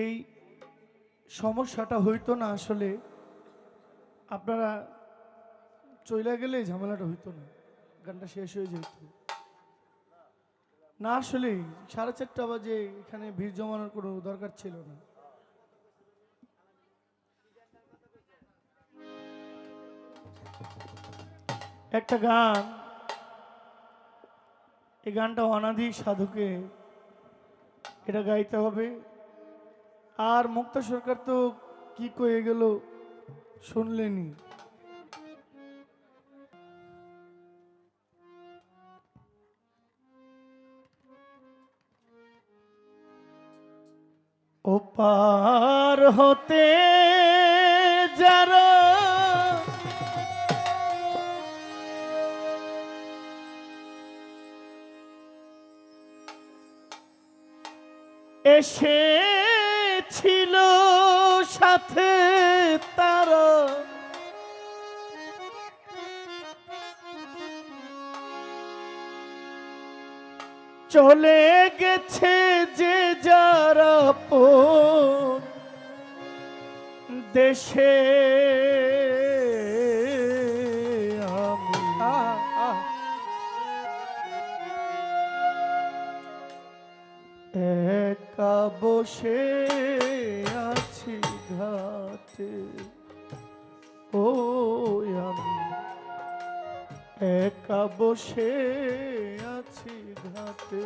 এই সমস্যাটা হইতো না আসলে। আপনারা চইলা গেলে ঝামেলাটা হইতো না, গানটা শেষ হয়ে যেত। না আসলে সাড়ে চারটা বাজে এখানে ভিড় জমানোর কোনো দরকার ছিল না। একটা গান, এই গানটা অনাদি সাধুকে, এটা গাইতে হবে। আর মুক্তা সরকার তো কি কয়ে গেল শুনলেনি। ও পার হতে যার এসেছিল সাথে তার। চলে গেছে যে যারা আপন দেশে। একা বসে আছি ঘাটে। ও, আমি একা বসে আছি ঘাটে।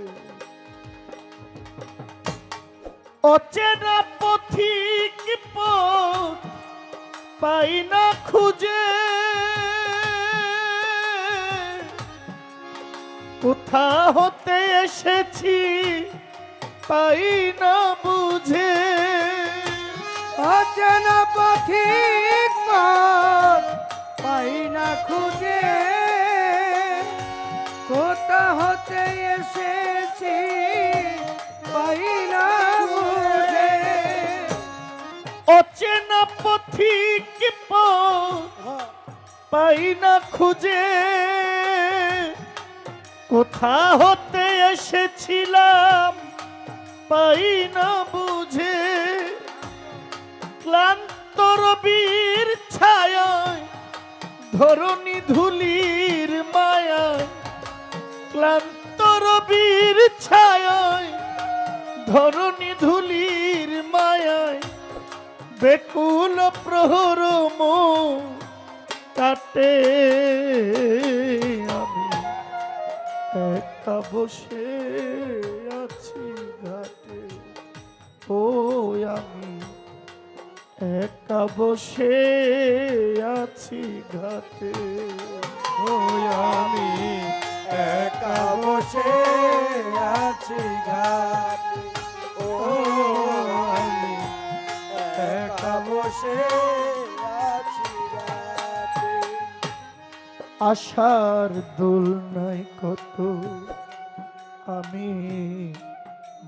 অচেনা পথিক পথ পাই না খুঁজে। কোথা হতে এসেছি পাই না বুঝে। অচেনা পথিক পথ পাই না খুঁজে। কোথা হতে এসেছি পাই না বুঝে অচেনা পথিক পথ পাই না খুঁজে। কোথা হতে এসেছিলাম পাই না ক্লান্ত রবির ছায়ায়, ধরণী ধুলির মায়ায়, ক্লান্ত রবির ছায়ায়, ধরণী ধুলির মায়ায় বেকুল প্রহর কাটে আমি একা বসে একা বসে আছি ঘাটে। ও আমি একা বসে আছি ঘাট। ও আমি একা বসে আছি আশার দোল নাই কত, আমি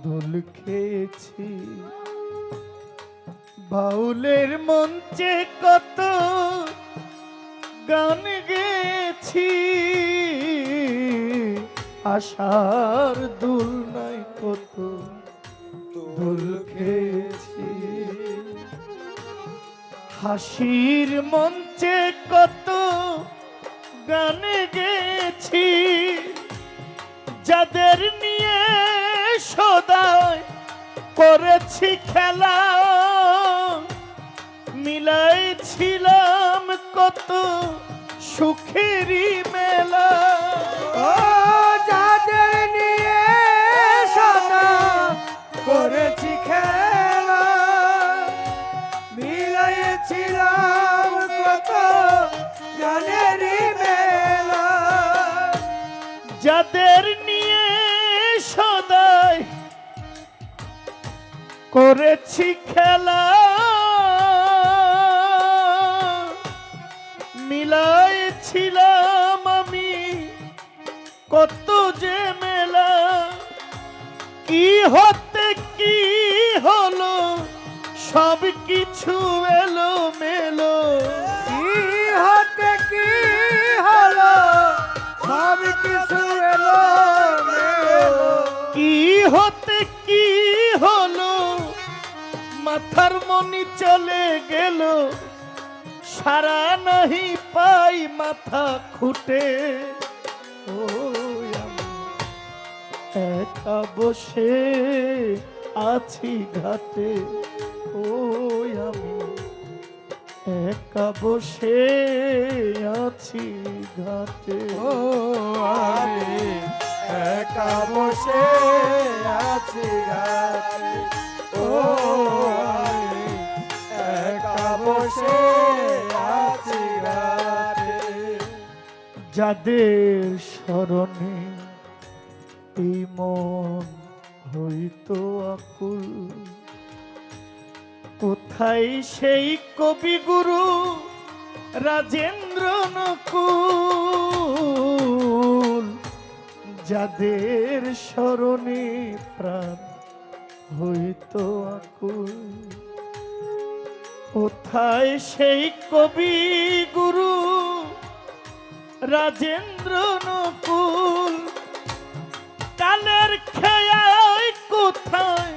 দুল খেয়েছি। বাউলের মঞ্চে কত গান গেছি আশার দুল নাই কত দুল খেয়েছি। হাসির মঞ্চে কত গানে গেছি যাদের নিয়ে সদায় করেছি খেলা মিলাইছিলাম কত সুখেরই মেলা। ও যাদের নিয়ে সদা করেছি খেলা মিলাইছিলাম কত জানেরই মেলা। যাদের নিয়ে সদায় করেছি খেলা মিলাইছিলাম আমি। কত যে মেলা কি হতে কি হলো সব কিছু এলো মেলো কি হতে কি হলো সব কিছু এলো মেলো। কি হতে কি হলো মাথার মনি চলে গেল। সারা নাহি পাই মাথা খুঁটে। ও একা বসে আছি ঘাটে। ও আমি একা বসে আছি ঘাটে। ও আমি একা বসে আছি ঘাটে। ও আমি একা বসে যাদের স্মরণে এই মন হইতো আকুল। কোথায় সেই কবিগুরু রাজেন্দ্র নকুল? যাদের স্মরণে প্রাণ হইতো আকুল। কোথায় সেই কবি গুরু রাজেন্দ্র নকুল কালের খেয়াই কোথায়?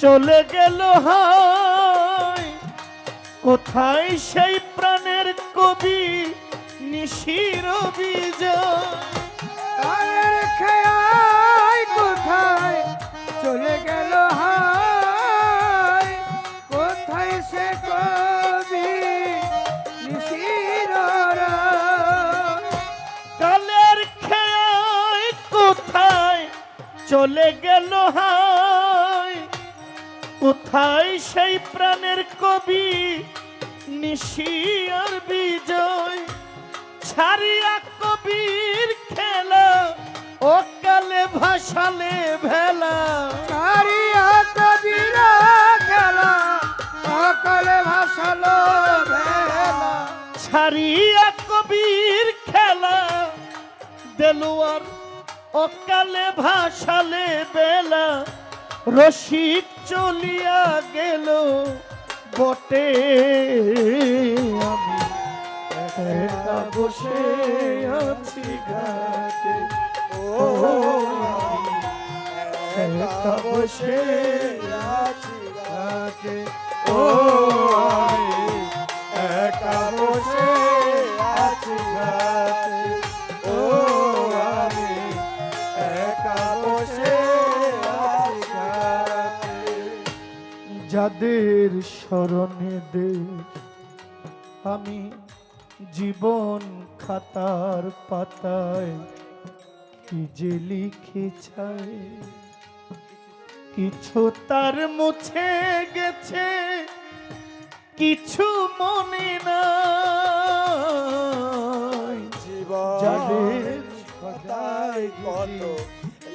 চলে গেল হয় কোথায় সেই প্রাণের কবি নিশির বিজয়? কালের চলে গেল হায়। কোথায় সেই প্রাণের কবি? নিশিয়ার বিজয়। ছাড়িয়া কবির খেলা ও কালে ভাসালে ভেলা। কারিয়া কবিরা খেলা সকলে ভাসালো ভেলা। ছাড়িয়া কবির খেলা দেলুয়ার অকালে ভাসালে বেলা রশিদ চলিয়া গেল। বটে আমি বসে আছি ঘাটে। ও বসে আছি ঘাটে। ও যাদের স্মরণে দে আমি জীবন খাতার পাতায় কি যে লিখে চাই কিছু তার মুছে গেছে কিছু মনে না যাদের কত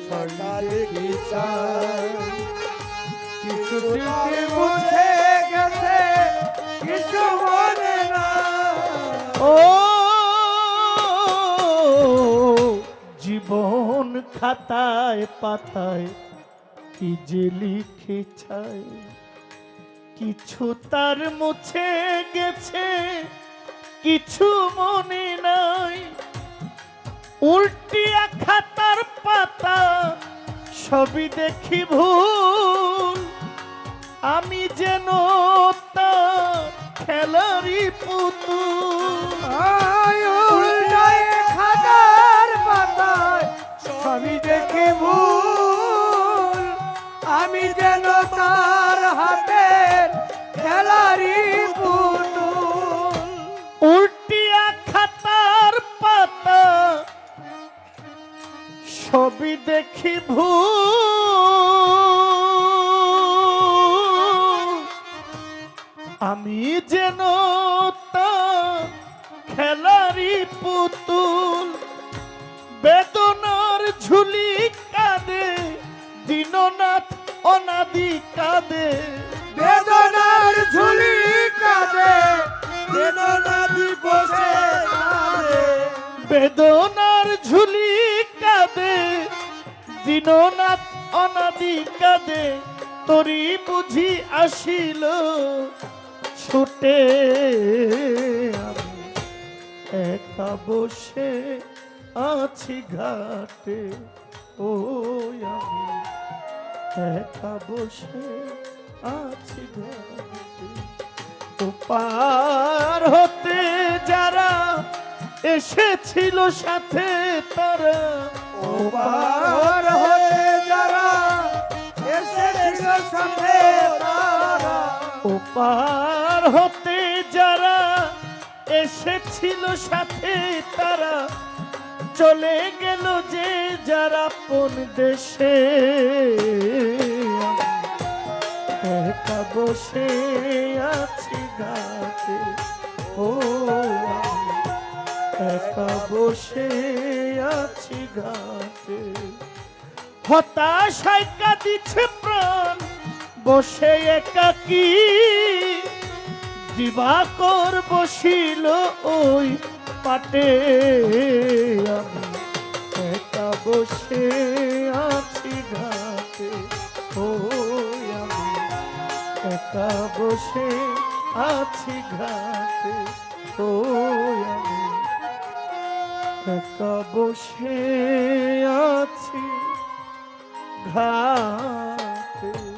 লেখা লিখি চাই কিছু ও, জীবন খাতায় পাতায় কি যে লিখে কিছু তার মুছে গেছে, কিছু মনে নাই। উল্টিয়া খাতার পাতা ছবি দেখি ভুল। আমি যেন তার খেলারি পুতুল। খাতার পাতায় ছবি দেখে ভুল। আমি যেন তার হাতের খেলারি পুতুল। উল্টিয়া খাতার পাতা ছবি দেখি ভুল। আমি যেন খেলারি পুতুল বেদনার ঝুলি কাঁদে দীননাথ অনাদি কাঁদে। বেদনার ঝুলি কাঁদে বেদনাদি বসে বেদনার ঝুলি কাঁদে দীননাথ অনাদি কাঁদে। তরি বুঝি আসিল ছুটে আমি একা বসে আছি ঘাটে। ও আমি একা বসে আছি ঘাটে। ও পার হতে যারা এসেছিল সাথে তারা ওপার হয়ে যারা এসেছিল সাথে তারা ও পার হতে যারা এসেছিল সাথে তারা চলে গেল যে যারা কোন দেশে। একা বসে আছি গাছে ও একা বসে আছি গাছে হতাশায় কাঁদিছে প্রাণ, বসে একাকি দিবাকর বসিল ওই পাটে আমি। একা বসে আছি ঘাটে ও আমি। একা বসে আছি ঘাটে ও আমি। একা বসে আছি ঘাটে।